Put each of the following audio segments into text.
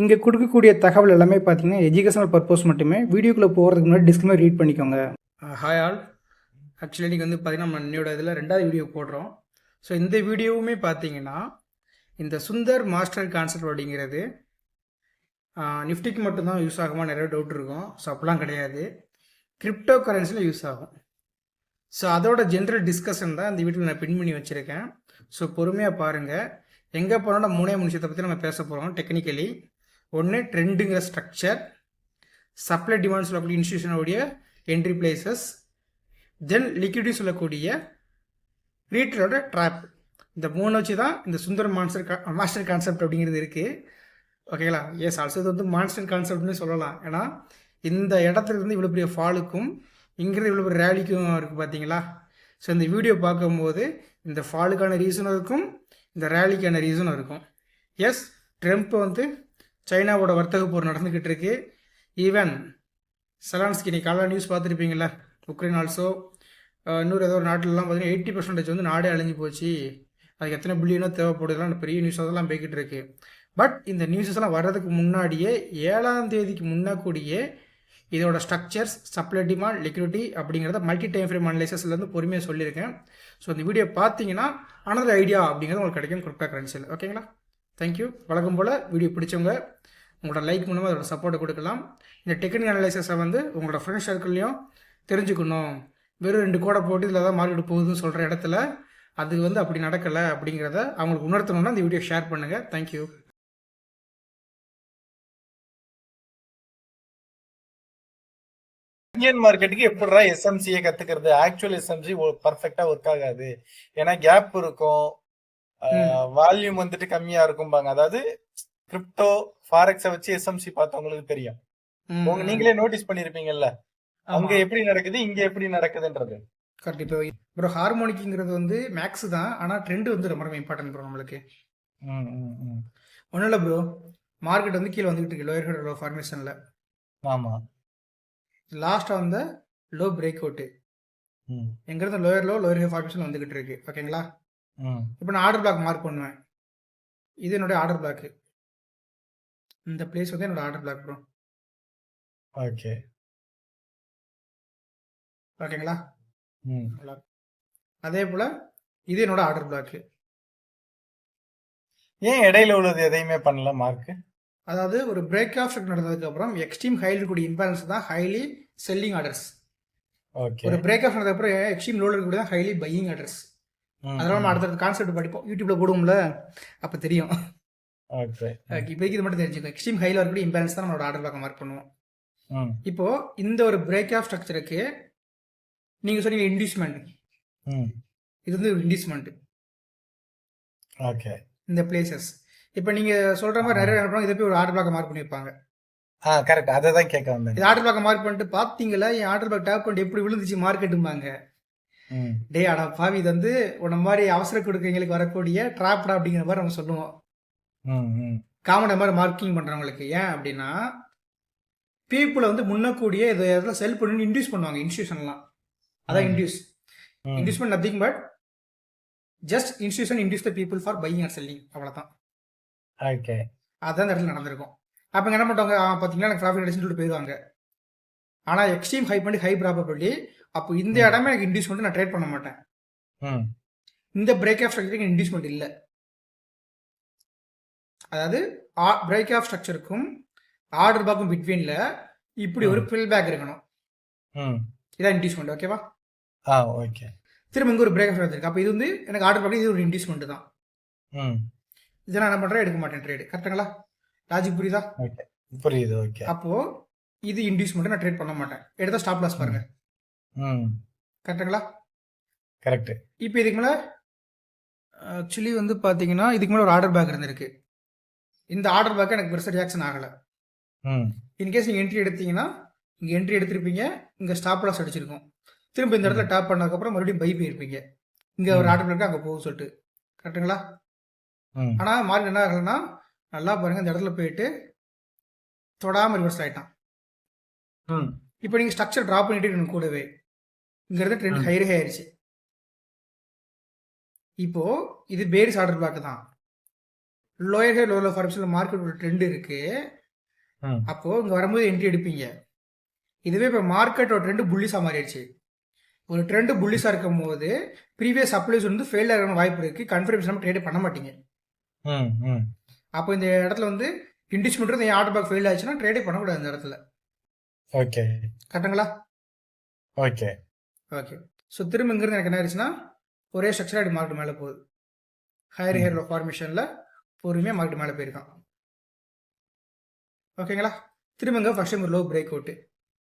இங்கே கொடுக்கக்கூடிய தகவல் எல்லாமே பார்த்தீங்கன்னா எஜுகேஷனல் பர்பஸ் மட்டுமே வீடியோக்குள்ளே போகிறதுக்கு முன்னாடி டிஸ்கிளைமர் ரீட் பண்ணிக்கோங்க. ஹாய் ஆல் ஆக்சுவலி இன்றைக்கி வந்து பார்த்தீங்கன்னா நம்ம என்னோட இதில் ரெண்டாவது வீடியோ போடுறோம். ஸோ இந்த வீடியோவுமே பார்த்தீங்கன்னா இந்த சுந்தர் மாஸ்டர் கான்செப்ட் அப்படிங்கிறது நிஃப்டிக்கு மட்டும்தான் யூஸ் ஆகுமா நிறைய டவுட் இருக்கும். ஸோ அப்படிலாம் கிடையாது. கிரிப்டோ கரன்சியில் யூஸ் ஆகும். ஸோ அதோட ஜென்ரல் டிஸ்கஷன் தான் இந்த வீட்டில் நான் பின் பண்ணி வச்சுருக்கேன். ஸோ பொறுமையாக பாருங்கள் எங்கே போனோம்னா மூணே மூணு விஷயத்தை பற்றி நம்ம பேச போகிறோம் டெக்னிக்கலி ஒன்று ட்ரெண்டுங்கிற ஸ்ட்ரக்சர் சப்ளை டிமாண்ட் சொல்லக்கூடிய இன்ஸ்டியூஷனுடைய என்ட்ரி பிளேசஸ் தென் லிக்விடி சொல்லக்கூடிய ரீட்டரோட ட்ராப் இந்த மூணு வச்சு தான் இந்த சுந்தர் மான்ஸ்டர் மாஸ்டர் கான்செப்ட் அப்படிங்கிறது இருக்குது ஓகேங்களா எஸ் ஆல்சோ இது வந்து மான்ஸ்டர் கான்செப்ட்னு சொல்லலாம். ஏன்னா இந்த இடத்துலேருந்து இவ்வளோ பெரிய ஃபாலுக்கும் இங்கிருந்து இவ்வளோ பெரிய ரேலிக்கும் இருக்குது பார்த்தீங்களா ஸோ இந்த வீடியோ பார்க்கும்போது இந்த ஃபாலுக்கான ரீசனும் இருக்கும் இந்த ரேலிக்கான ரீசனும் இருக்கும். எஸ் ட்ரம்ப் வந்து சைனாவோட வர்த்தக போர் நடந்துக்கிட்டு இருக்கு ஈவன் செலான்ஸ்கி நீ காலையில் நியூஸ் பார்த்துருப்பீங்களா உக்ரைன் ஆல்சோ இன்னொரு ஏதோ ஒரு நாட்டிலலாம் பார்த்தீங்கன்னா எயிட்டி பர்சன்டேஜ் வந்து நாடே அழிஞ்சு போச்சு. அதுக்கு எத்தனை பில்லியனோ தேவைப்படுதுலாம் பெரிய நியூஸ் அதெல்லாம் போய்கிட்டு இருக்கு பட் இந்த நியூஸஸ் எல்லாம் வர்றதுக்கு முன்னாடியே ஏழாம் தேதிக்கு முன்னாக்கூடியே இதோட ஸ்ட்ரக்சர்ஸ் சப்ளை டிமாண்ட் லிக்விடிட்டி அப்படிங்கிறத மல்டி டைம் ஃப்ரேம் அனலைசஸ்லேருந்து பொறுமையாக சொல்லியிருக்கேன். ஸோ இந்த வீடியோ பார்த்தீங்கன்னா அனதர் ஐடியா அப்படிங்கிறது உங்களுக்கு கிடைக்கும் கிரிப்டோ கரன்சியில் ஓகேங்களா தேங்க்யூ வழக்கம் போல் வீடியோ பிடிச்சவங்க உங்களோட லைக் மூலமாக அதோட சப்போர்ட்டை கொடுக்கலாம். இந்த டெக்னிக்கல் அனலைசஸை வந்து உங்களோட ஃப்ரெண்ட்ஸ் சர்க்கிள்லையும் தெரிஞ்சுக்கணும். வெறும் ரெண்டு கோடை போட்டு இதில் தான் மார்க்கெட் போகுதுன்னு சொல்கிற இடத்துல அது வந்து அப்படி நடக்கலை அப்படிங்கிறத அவங்களுக்கு உணர்த்தணும்னா இந்த வீடியோ ஷேர் பண்ணுங்கள் தேங்க்யூ இந்தியன் மார்க்கெட்டுக்கு எப்படிடா எஸ்எம்சியை கத்துக்கிறது? ஆக்சுவல் எஸ்எம்சி பர்ஃபெக்டா ஒர்க் ஆகாது. ஏன்னா கேப் இருக்கும். வால்யூம் வந்துட்டு கம்மியா இருக்கும்பாங்க. அதாவது கிரிப்டோ ஃபாரெக்ஸ வச்சு எஸ்எம்சி பார்த்தவங்களுக்கு தெரியும். உங்க நீங்களே நோட்டீஸ் பண்ணிருப்பீங்கல்ல. அங்க எப்படி நடக்குது இங்க எப்படி நடக்குதுன்றது. கரெக்ட் இப்போ ப்ரோ ஹார்மோனிக்குங்கிறது வந்து மேக்ஸ் தான். ஆனால் ட்ரெண்ட் வந்து ரொம்ப ரொம்ப இம்பார்ட்டன்ட் ப்ரோ நம்மளுக்கு. ஒன்றும் இல்லை ப்ரோ மார்க்கெட் வந்து கீழே வந்துகிட்டு இருக்கு. லோயர் ஹெட் ஃபார்மேஷனில் ஆமா. லாஸ்ட்டாக வந்த லோ பிரேக் அவுட்டு ம், எங்கிறது lower low lower head formation வந்துகிட்டு இருக்கு. ஓகேங்களா. இப்போ நான் ஆர்டர் பிளாக் மார்க் பண்ணுவேன். இது என்னுடைய ஆர்டர் பிளாக் இந்த பிளேஸ் வந்து என்னோட ஆர்டர் பிளாக் ப்ரோ ஓகே ஓகேங்களா? ம். அதே போல் இது என்னோட ஆர்டர் பிளாக் ஏன் இடையில உள்ளது எதையுமே பண்ணல மார்க் அதாவது ஒரு பிரேக் ஆஃப் நடந்ததுக்கு அப்புறம் எக்ஸ்ட்ரீம் ஹைல இருக்கக்கூடிய இம்பேலன்ஸ் தான் ஹைலி செல்லிங் ஆர்டர்ஸ் ஓகே ஒரு பிரேக் ஆஃப் நடந்ததுக்கு அப்புறம் எக்ஸ்ட்ரீம் லோல தான் ஹைலி பையிங் ஆர்டர்ஸ் அதனால நம்ம அடுத்தடுத்த கான்செப்ட் படிப்போம். யூடியூப்ல போடுவோம்ல. அப்ப தெரியும். ஓகே இப்போதைக்கு இது மட்டும் தெரிஞ்சுக்கோ. எக்ஸ்ட்ரீம் ஹைல இருக்கக்கூடிய இம்பேலன்ஸ் தான் நம்மளோட ஆர்டர் பிளாக் மார்க் பண்ணுவோம் இப்போ இந்த ஒரு பிரேக் ஆஃப் ஸ்ட்ரக்சருக்கு நீங்க சொன்னீங்க இன்டியூஸ்மெண்ட் ம். இது வந்து ஒரு இன்டியூஸ்மெண்ட் ஓகே இந்த பிளேசஸ் இப்போ நீங்க சொல்ற மாதிரி நிறைய நினைப்பாங்க இதை போய் ஒரு ஆர்டர் பிளாக் மார்க் பண்ணியிருப்பாங்க. ஆ கரெக்ட் அதை தான் கேட்க வந்தேன். இது ஆர்டர் பிளாக் மார்க் பண்ணிட்டு பாத்தீங்களா என் ஆர்டர் பிளாக் டேப் பண்ணிட்டு எப்படி விழுந்துச்சு? மார்க்கெட்டும்பாங்க டேய் அடா பாவி இது வந்து உன்ன மாதிரி அவசர கொடுக்கறவங்களுக்கு வரக்கூடிய ட்ராப்டா அப்படிங்கிற மாதிரி நம்ம சொல்லுவோம். காமன் மாதிரி மார்க்கிங் பண்றவங்களுக்கு ஏன் அப்படின்னா பீப்புளை வந்து முன்னக்கூடிய இதை செல் பண்ணி இன்டியூஸ் பண்ணுவாங்க இன்ஸ்டியூஷன்லாம் அதான். Induce. Inducement nothing but just institution induce the people for buying and selling அவ்வளவுதான். ஓகே அதுதான் இந்த இடத்துல நடந்திருக்கும். அப்போ என்ன பண்ணுவாங்க ஆ, பாத்தீங்கன்னா எனக்கு ப்ராஃபிட் அடிச்சுன்னு சொல்லிட்டு போயிடுவாங்க. ஆனால் எக்ஸ்ட்ரீம் ஹை பண்ணி ஹை ப்ராபபிலிட்டி அப்போ இந்த. இடமே எனக்கு இன்டியூஸ் பண்ணி நான் ட்ரேட் பண்ண மாட்டேன். ம். இந்த பிரேக் ஆஃப் ஸ்ட்ரக்சருக்கு இன்டியூஸ்மெண்ட் இல்லை. அதாவது பிரேக் ஆஃப் ஸ்ட்ரக்சருக்கும் ஆர்டர் பாக்கும் பிட்வீனில் இப்படி ஒரு ஃபில் பேக் இருக்கணும். ம். இதான் இன்டியூஸ்மெண்ட் ஓகேவா ஆ ஓகே திரும்ப இங்கே ஒரு பிரேக் ஆஃப் இருக்கு. அப்போ இது வந்து எனக்கு ஆர்டர் பாக்கு இது ஒரு இன்டியூஸ்மெண்ட் தான். ம். இதை நான் என்ன பண்ணுறேன் எடுக்க மாட்டேன் ட்ரேடு கரெக்டுங்களா லாஜிக் புரியுதா? புரியுது ஓகே அப்போ இது இன்டியூஸ்மெண்ட் நான் ட்ரேட் பண்ண மாட்டேன். எடுத்தா ஸ்டாப் லாஸ் பாருங்க. ம். கரெக்டுங்களா? கரெக்ட் இப்போ இதுக்கு மேலே ஆக்சுவலி வந்து பார்த்தீங்கன்னா இதுக்கு மேலே ஒரு ஆர்டர் பேக் இருந்திருக்கு. இந்த ஆர்டர் பேக் எனக்கு பெருசாக ரியாக்ஷன் ஆகலை. ம். இன்கேஸ் நீங்கள் என்ட்ரி எடுத்தீங்கன்னா இங்கே என்ட்ரி எடுத்திருப்பீங்க இங்கே ஸ்டாப் லாஸ் அடிச்சிருக்கும். திரும்ப இந்த இடத்துல டாப் பண்ணதுக்கப்புறம் மறுபடியும் பை போயிருப்பீங்க. இங்கே ஒரு. ஆர்டர் பேக் அங்கே போகும் சொல்லிட்டு. கரெக்டுங்களா? ஆனால் மார்க்கெட் என்ன ஆகலைன்னா நல்லா பாருங்க இந்த இடத்துல போயிட்டு தொடாமல் ரிவர்ஸ் ஆயிட்டான். ம். இப்போ நீங்கள் ஸ்ட்ரக்சர் ட்ராப் பண்ணிட்டு இருக்கணும் கூடவே. இங்கிறது ட்ரெண்ட். ஹைரே ஆயிருச்சு. இப்போ இது பேரிஸ் ஆர்டர் பிளாக் தான் லோயர் ஹேர் லோவர் ஃபார்மேஷனில் மார்க்கெட் ஒரு ட்ரெண்ட் இருக்கு. அப்போ இங்க வரும்போது என்ட்ரி எடுப்பீங்க. இதுவே இப்போ மார்க்கெட்டோட ட்ரெண்ட் புல்லிஸா மாறிடுச்சு. ஒரு ட்ரெண்ட் புல்லிஸா இருக்கும் போது ப்ரீவியஸ் சப்ளைஸ் வந்து ஃபெயில் ஆகிற வாய்ப்பு இருக்கு. கன்ஃபர்மேஷன் ட்ரேட் பண்ண மாட்டீங்க. ம் ம். அப்போ இந்த இடத்துல வந்து இண்டிஸ்மெண்ட் இந்த ஆர்டர் பேக் ஃபெயில் ஆச்சுன்னா ட்ரேடே பண்ணக்கூடாது இந்த இடத்துல. ஓகே கரெக்டுங்களா? ஓகே ஓகே ஸோ திரும்ப இங்கிருந்து எனக்கு என்ன ஆயிடுச்சுன்னா ஒரே ஸ்ட்ரக்சர் மார்க்கெட் மேலே போகுது. ஹையர் ஹேர் ஃபார்மேஷனில் பொறுமையாக மார்க்கெட் மேலே போயிருக்கான். ஓகேங்களா திரும்ப இங்கே ஃபர்ஸ்ட் டைம் ஒரு லோ பிரேக் அவுட்டு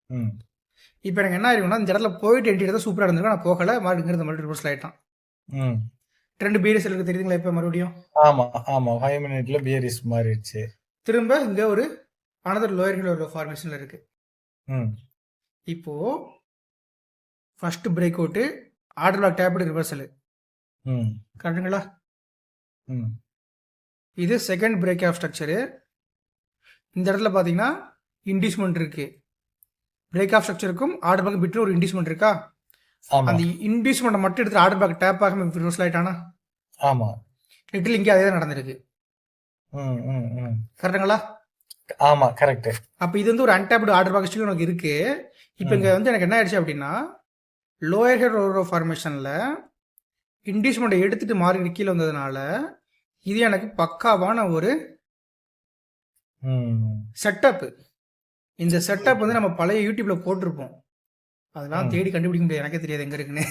ம். இப்போ எனக்கு என்ன ஆயிருக்கும்னா இந்த இடத்துல போயிட்டு என்ட்ரி எடுத்தால் சூப்பராக இருந்திருக்கும். நான் போகல மார்க்கெட் இங்கிருந்து மறுபடியும் ரிவர்ஸ் ஆகிட்டான் ம். ரெண்டு பீரியஸ் இருக்கு தெரியுதுங்களா இப்போ மறுபடியும்? ஆமா ஆமா. ஃபைவ் மினிட்ல பியரிஸ் மாறிடுச்சு. திரும்ப இங்கே ஒரு அனதர் லோயர் ஹில் ஒரு ஃபார்மேஷனில் இருக்கு. ம். இப்போ first break out order block tapped reversal ம். கரெக்டுங்களா ம். இது செகண்ட் பிரேக் ஆஃப் ஸ்ட்ரக்சரு இந்த இடத்துல பார்த்தீங்கன்னா இன்டிஸ்மெண்ட் இருக்கு. பிரேக் ஆஃப் ஸ்ட்ரக்சருக்கும் ஆர்டர் பேக் பிட்டு ஒரு இன்டிஸ்மெண்ட் இருக்கா? அந்த இன்டிஸ்மெண்ட்டை மட்டும் எடுத்து ஆர்டர் பேக் டேப் ஆகாம ரிவர்சல் ஆயிட்டானா? ஆமா. லிட்டில் இங்கே அதே தான் நடந்திருக்கு. ம் ம் ம். கரெக்டுங்களா ஆமா கரெக்ட் அப்போ இது வந்து ஒரு அன்டேப்டு ஆர்டர் பேக் ஸ்டில் உனக்கு இருக்கு. இப்போ இங்கே வந்து எனக்கு என்ன ஆயிடுச்சு அப்படின்னா லோயர் ஹெட் ரோரோ ஃபார்மேஷனில் இன்டிஸ்மெண்ட்டை எடுத்துட்டு மாறி கீழே வந்ததுனால இது எனக்கு பக்காவான ஒரு ம். செட்டப் இந்த செட்டப் வந்து நம்ம பழைய யூடியூப்ல போட்டிருப்போம். அதெல்லாம். தேடி கண்டுபிடிக்க முடியாது. எனக்கே தெரியாது எங்க இருக்குன்னு.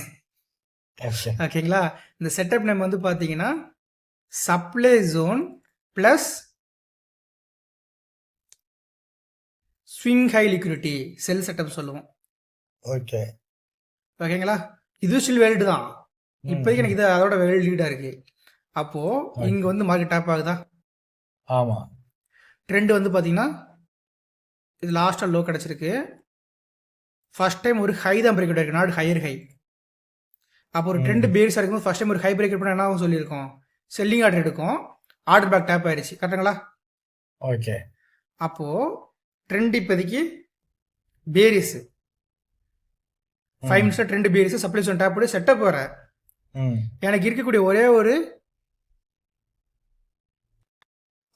ஓகே ஓகேங்களா? இந்த செட்டப் நேம் வந்து பாத்தீங்கன்னா supply zone plus swing high liquidity sell setup சொல்லுவோம். ஓகே ஓகேங்களா? இது ஸ்டில் வேல்டு தான். இப்போதைக்கு எனக்கு இது அதோட வேல்டு லீடா இருக்கு. அப்போ இங்க வந்து மார்க்கெட் டாப் ஆகுதா? ஆமா. ட்ரெண்ட் வந்து பார்த்தீங்கன்னா இது லாஸ்ட்டாக லோ கிடச்சிருக்கு. ஃபர்ஸ்ட் டைம் ஒரு ஹை தான் பிரேக் இருக்கு நாட் ஹையர் ஹை அப்போ ஒரு ட்ரெண்ட் பேரிஸாக இருக்கும்போது ஃபர்ஸ்ட் டைம் ஒரு ஹை பிரேக் பண்ணால் என்ன சொல்லியிருக்கோம். செல்லிங் ஆர்டர் எடுக்கும். ஆர்டர் பேக் டேப் ஆயிடுச்சு. கரெக்டுங்களா? ஓகே அப்போது ட்ரெண்ட் இப்போதைக்கு பேரிஸ் ஃபைவ் மினிட்ஸில் ட்ரெண்ட் பேரிஸ் சப்ளை டேப் போட்டு செட்டப் வர எனக்கு இருக்கக்கூடிய ஒரே ஒரு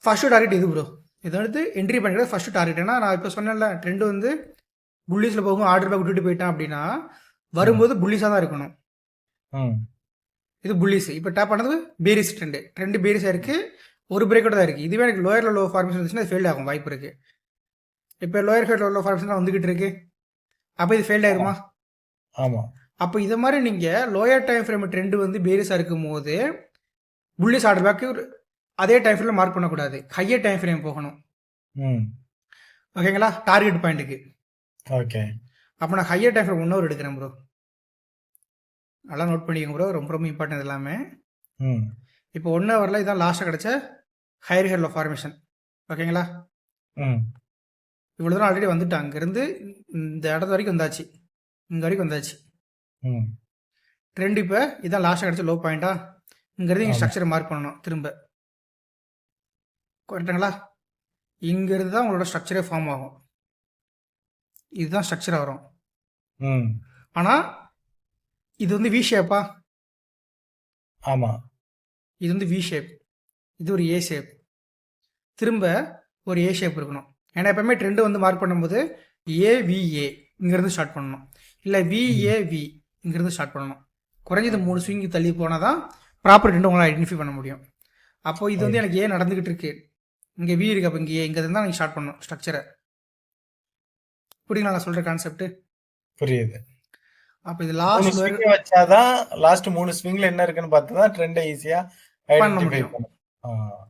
ஃபர்ஸ்ட் டார்கெட் இது ப்ரோ இதை வந்து என்ட்ரி பண்ணிக்கிறது ஃபர்ஸ்ட் டார்கெட் ஏன்னா நான் இப்போ சொன்னேன்ல ட்ரெண்ட் வந்து புள்ளிஸில் போகும் ஆர்டர் பேக் விட்டுட்டு போயிட்டான் அப்படின்னா வரும்போது புள்ளிஸாக தான் இருக்கணும். இது புள்ளிஸ் இப்போ டேப் பண்ணது பேரிஸ் ட்ரெண்டு ட்ரெண்டு பேரிஸாக இருக்குது ஒரு பிரேக்கோட தான் இருக்குது இதுவே எனக்கு லோயரில் லோ ஃபார்மேஷன் இருந்துச்சுன்னா ஃபெயில் ஆகும் வாய்ப்பு இருக்குது இப்போ லோயர் ஹெட் லோ ஃபார்மேஷன் வந்துகிட்டு இருக்கு. அப்போ இது ஃபெயில் ஆயிருமா? ஆமா. அப்போ இதை மாதிரி நீங்கள் லோயர் டைம் ஃப்ரேம் ட்ரெண்டு வந்து பேரிஸாக இருக்கும் போது புல்லிஸ் ஆர்டர் பேக்கு அதே டைம் ஃப்ரேம் மார்க் பண்ணக்கூடாது. ஹையர் டைம் ஃப்ரேம் போகணும். ம். ஓகேங்களா டார்கெட் பாயிண்ட்டுக்கு ஓகே அப்போ நான் higher time frame one hour எடுக்கிறேன் ப்ரோ நல்லா நோட் பண்ணிக்கோங்க ப்ரோ ரொம்ப ரொம்ப இம்பார்ட்டன்ட் எல்லாமே. ம். இப்போ ஒன் ஹவரில் இதான் லாஸ்ட்டாக கிடச்ச ஹையர் ஹெர்ல ஃபார்மேஷன் ஓகேங்களா ம். இவ்வளோ தூரம் ஆல்ரெடி வந்துட்டேன் அங்கேருந்து இந்த இடத்து வரைக்கும் வந்தாச்சு. இங்கே வரைக்கும் வந்தாச்சு. ட்ரெண்ட் இப்போ இதான் லாஸ்ட்டாக கிடச்ச லோ பாயிண்டா இங்கேருந்து இங்கே. ஸ்ட்ரக்சரை மார்க் பண்ணணும் திரும்ப. கரெக்டுங்களா இங்கேருந்து தான் உங்களோட ஸ்ட்ரக்சரே ஃபார்ம் ஆகும். இதுதான் ஸ்ட்ரக்சர் வரும். ம். ஆனால் இது வந்து வி ஷேப்பா ஆமா. இது வந்து வி ஷேப் இது ஒரு ஏ ஷேப் திரும்ப ஒரு ஏ ஷேப் இருக்கணும். ஏன்னா எப்பவுமே ட்ரெண்டு வந்து மார்க் பண்ணும்போது ஏவிஏ இங்கேருந்து ஸ்டார்ட் பண்ணணும். இல்லை விஏவி இங்கேருந்து ஸ்டார்ட் பண்ணணும். குறைஞ்சது மூணு ஸ்விங் தள்ளி போனால் தான் ப்ராப்பர் ட்ரெண்டு உங்களால் ஐடென்டிஃபை பண்ண முடியும். அப்போ இது வந்து எனக்கு ஏன் நடந்துகிட்டு இருக்கு. இங்கே வி இருக்கு அப்போ இங்கே இங்கே இருந்தால் நீங்கள் ஸ்டார்ட் பண்ணணும் ஸ்ட்ரக்சரை புரியுங்களா நான் சொல்கிற கான்செப்ட் புரியுது. அப்போ இது லாஸ்ட் ஸ்விங் வச்சாதான் லாஸ்ட் மூணு ஸ்விங்ல என்ன இருக்குன்னு பார்த்தா தான் ட்ரெண்டை ஈஸியா பண்ண முடியும். பண்ணும்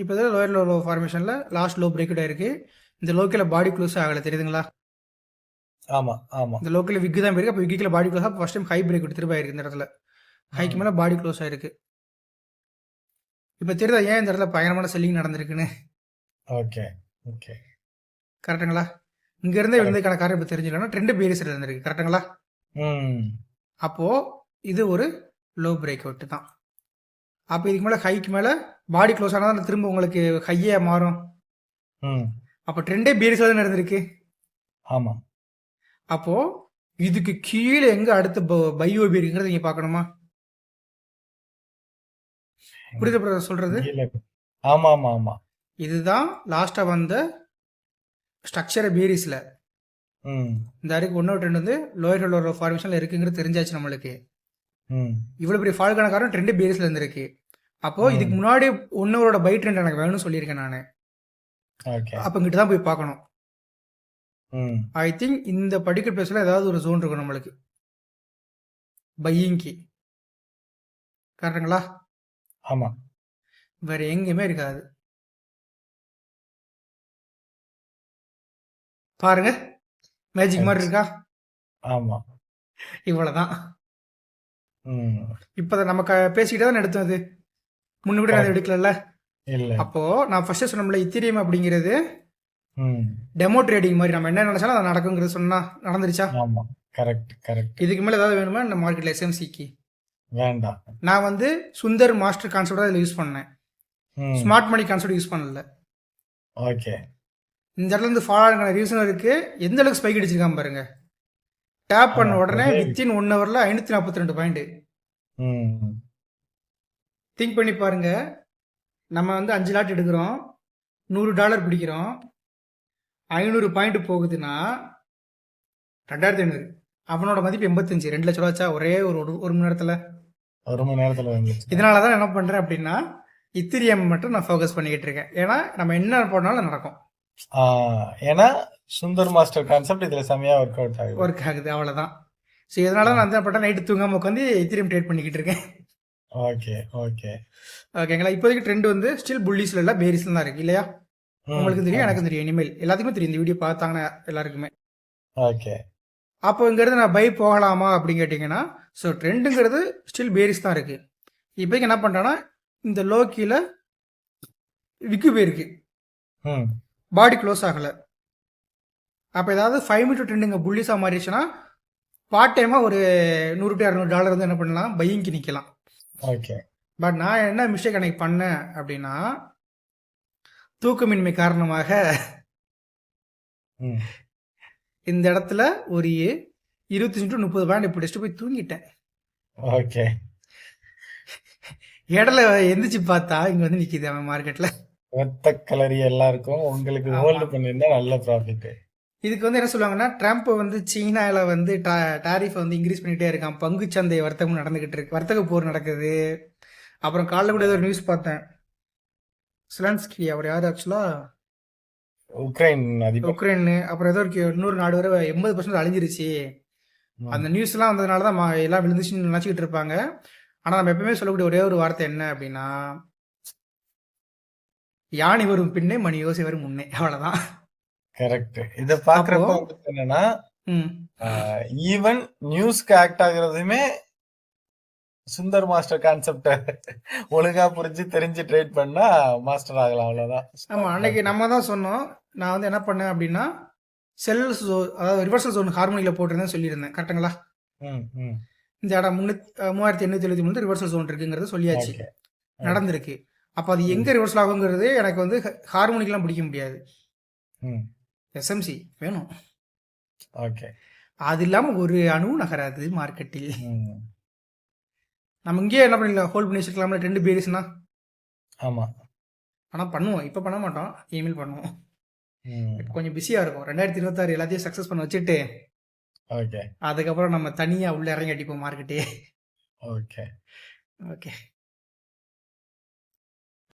இப்போ தான் லோயர் லோ ஃபார்மேஷனில் லாஸ்ட் லோ பிரேக் ஆயிருக்கு. இந்த லோக்கில் பாடி க்ளோஸ் ஆகலை தெரியுதுங்களா? ஆமா ஆமா. இந்த லோக்கலில் விக்கு தான் போயிருக்கு. அப்போ விக்கில் பாடி க்ளோஸ் ஆகும் ஃபர்ஸ்ட் டைம் ஹை பிரேக் திரும்ப ஆயிருக்கு இந்த இடத்துல. ஹைக்கு மேலே பாடி க்ளோஸ் ஆயிருக்கு. இப்போ தெரியுதா ஏன் இந்த இடத்துல பயங்கரமான செல்லிங் நடந்திருக்குன்னு? ஓகே ஓகே கரெக்டுங்களா இங்கேருந்தே விழுந்ததுக்கான காரணம் இப்போ தெரிஞ்சுக்கணும் ட்ரெண்டு பேரிஸ் இருந்திருக்கு கரெக்டுங்களா ம். அப்போது இது ஒரு லோ பிரேக் அவுட் தான். அப்போ இதுக்கு மேலே ஹைக்கு மேலே பாடி க்ளோஸ் ஆனால் திரும்ப உங்களுக்கு ஹையே மாறும். ம். அப்போ ட்ரெண்டே பேரிஸாக தானே இருந்திருக்கு ஆமா. அப்போ இதுக்கு கீழே எங்க அடுத்த பைஓபி இருக்குங்கிறத நீங்க பார்க்கணுமா? புரியுது brother சொல்றது? ஆமா ஆமா ஆமா இதுதான் லாஸ்ட்டாக வந்த ஸ்ட்ரக்சரை பேரிஸில் இந்த அருக்கு ஒன்று ரெண்டு வந்து லோயர் லோவர் ஃபார்மேஷனில் இருக்குங்கிறது தெரிஞ்சாச்சு நம்மளுக்கு. ம். இவ்வளோ பெரிய ஃபால்கான காரணம் ட்ரெண்டு பேரிஸில் இருந்திருக்கு. அப்போது ம். இதுக்கு முன்னாடி ஒன்னோட பை ட்ரெண்ட் எனக்கு வேணும்னு சொல்லியிருக்கேன் நான். அப்போ இங்கிட்ட தான் போய் பார்க்கணும். ம். ஐ திங்க் இந்த படிக்கல் பிளேஸில் ஏதாவது ஒரு ஜோன் இருக்கும் நம்மளுக்கு. பையிங்க்கு கரெக்டுங்களா? ஆமா. வேற எங்கேயுமே இருக்காது. பாருங்க. மேஜிக் மாதிரி இருக்கா? ஆமா. இவ்வளவுதான். ம். இப்போ நம்ம க பேசிக்கிட்டே தான் எடுத்தோம் அது முன்ன கூட நான் எடுக்கலல்ல? இல்ல. அப்போ நான் ஃபர்ஸ்ட் சொன்னோம்ல இத்திரியம் அப்படிங்கிறது டெமோ ட்ரேடிங் மாதிரி நம்ம என்ன நினைச்சாலும் அது நடக்குங்கிறது சொன்னா நடந்துருச்சா? ஆமா கரெக்ட் கரெக்ட் இதுக்கு மேல ஏதாவது வேணுமா இந்த மார்க்கெட்ல எஸ்எம்சிக்கு வேண்டாம் நான் வந்து சுந்தர் மாஸ்டர் கான்செப்ட் இதில் யூஸ் பண்ணேன். ஸ்மார்ட் மணி கான்செப்ட் யூஸ் பண்ணல. ஓகே. இந்த இடத்துல இருந்து ஃபாலோ ஆன ரீசன் இருக்கு. எந்த அளவுக்கு ஸ்பைக் அடிச்சிருக்கான் பாருங்க. டேப் பண்ண உடனே வித்தின் ஒன் ஹவர்ல ஐநூத்தி நாற்பத்தி ரெண்டு பாயிண்ட் திங்க் பண்ணி பாருங்க. நம்ம வந்து அஞ்சு லாட் எடுக்கிறோம். நூறு டாலர் பிடிக்கிறோம். ஐநூறு பாயிண்ட் போகுதுன்னா ரெண்டாயிரத்தி ஐநூறு. அவனோட மதிப்பு எண்பத்தஞ்சு. ரெண்டு லட்ச ரூபா ஆச்சா ஒரே ஒரு ஒரு- மணி நேரத்துல. ஒரு மணி நேரத்துல இதனால தான் என்ன பண்றேன் அப்படின்னா இத்திரியம் மட்டும் நான் ஃபோக்கஸ் பண்ணிக்கிட்டு இருக்கேன். ஏன்னா நம்ம என்ன போனாலும் நடக்கும். ஏன்னா சுந்தர் மாஸ்டர் கான்செப்ட் இதுல செமையா ஒர்க் அவுட் ஆகுது. ஒர்க் ஆகுது அவ்வளவுதான். ஸோ இதனால தான் நான் என்ன பண்ணேன் நைட்டு தூங்காம உட்காந்து இத்திரியம் ட்ரேட் பண்ணிக்கிட்டு இருக்கேன். ஓகே ஓகே ஓகேங்களா இப்போதைக்கு ட்ரெண்ட் வந்து ஸ்டில் புல்லிஸ்ல இல்ல பேரிஸ்ல தான் இருக்கு இல்லையா? உங்களுக்கு தெரியும் எனக்கும் தெரியும். இனிமேல் எல்லாத்துக்குமே தெரியும். இந்த வீடியோ பார்த்தாங்கன்னா எல்லாருக்குமே. ஓகே. அப்போ இங்கிறது நான் பை போகலாமா அப்படின்னு கேட்டிங்கன்னா ஸோ ட்ரெண்டுங்கிறது ஸ்டில் பேரிஸ் தான் இருக்கு. இப்போதைக்கு என்ன பண்ணிட்டேன்னா இந்த லோ கீழே விக்கு போயிருக்கு. பாடி க்ளோஸ் ஆகலை. அப்போ ஏதாவது ஃபைவ் மீட்டர் ட்ரெண்டுங்க புல்லிஸாக மாறிடுச்சுன்னா பார்ட் டைமாக ஒரு நூறு டு இரநூறு டாலர் வந்து என்ன பண்ணலாம்? பையிங்க்கு நிற்கலாம் ஓகே. பட் நான் என்ன மிஸ்டேக் எனக்கு பண்ணேன் அப்படின்னா தூக்கமின்மை காரணமாக இந்த இடத்துல ஒரு இருபத்தஞ்சு டு முப்பது பாயிண்ட் பிடிச்சிட்டு போய் தூங்கிட்டேன். ஓகே. இடல எந்திரிச்சு பார்த்தா இங்க வந்து நிக்குது அவன் மார்க்கெட்ல. ரத்த கலரி எல்லாருக்கும் உங்களுக்கு. ஹோல்டு பண்ணிருந்தா நல்ல ப்ராஃபிட் இதுக்கு வந்து என்ன சொல்லுவாங்கன்னா ட்ரம்ப் வந்து சீனால வந்து டாரிஃப் வந்து இன்க்ரீஸ் பண்ணிட்டே இருக்கான். பங்கு சந்தை வர்த்தகம் நடந்துகிட்டு இருக்கு. வர்த்தக போர் நடக்குது. அப்புறம் காலைல கூட ஏதோ நியூஸ் பார்த்தேன். ஸ்லன்ஸ்கி அவர் யார் ஆக்சுவலா உக்ரைன் உக்ரைன் அப்புறம் ஏதோ ஒரு இன்னொரு நாடு வரை எண்பது பர்சன்ட் அழிஞ்சிருச்சு. அந்த நியூஸ்லாம் வந்ததுனால தான் எல்லாம் விழுந்துச்சுன்னு நினச்சிக்கிட்டு இருப்பாங்க. ஆனால் நம்ம எப்பவுமே சொல்லக்கூடிய ஒரே ஒரு வார்த்தை என்ன அப்படின்னா யானை வரும் பின்னே மணி யோசை வரும் முன்னே. அவ்வளோதான் கரெக்ட் இத பாக்குறப்ப என்னன்னா ஈவன் நியூஸ்க்கு ஆக்ட் ஆகுறதுமே சுந்தர் மாஸ்டர் கான்செப்ட ஒழுங்கா புரிஞ்சு தெரிஞ்சு ட்ரேட் பண்ணா மாஸ்டர் ஆகலாம் அவ்வளவுதான். ஆமாம் அன்னைக்கு நம்ம தான் சொன்னோம். நான் வந்து என்ன பண்ணேன் அப்படின்னா செல் அதாவது ரிவர்சல் ஜோன் ஹார்மோனியில் போட்டிருந்தேன் சொல்லியிருந்தேன். கரெக்டுங்களா. இந்த இடம் முன்னூத்தி மூவாயிரத்தி எண்ணூற்றி எழுபத்தி மூணு ரிவர்சல் ஜோன் இருக்குங்கிறது சொல்லியாச்சு. நடந்திருக்கு. அப்போ அது எங்கே ரிவர்சல் ஆகுங்கிறது எனக்கு வந்து ஹார்மோனிக்லாம் பிடிக்க முடியாது. எஸ்எம்சி வேணும். ஓகே அது இல்லாமல் ஒரு அணுவும் நகராது மார்க்கெட்டில். நம்ம இங்கேயே என்ன பண்ணிடலாம்? ஹோல்ட் பண்ணி வச்சுக்கலாம்ல ரெண்டு பேரிஸ்னா ஆமா. ஆனால் பண்ணுவோம். இப்போ பண்ண மாட்டோம். இமெயில் பண்ணுவோம். இப்போ கொஞ்சம் பிஸியாக இருக்கும். ரெண்டாயிரத்தி இருபத்தாறு எல்லாத்தையும் சக்ஸஸ் பண்ண வச்சுட்டு ஓகே அதுக்கப்புறம் நம்ம தனியாக உள்ள இறங்கி அடிப்போம் மார்க்கெட்டே ஓகே ஓகே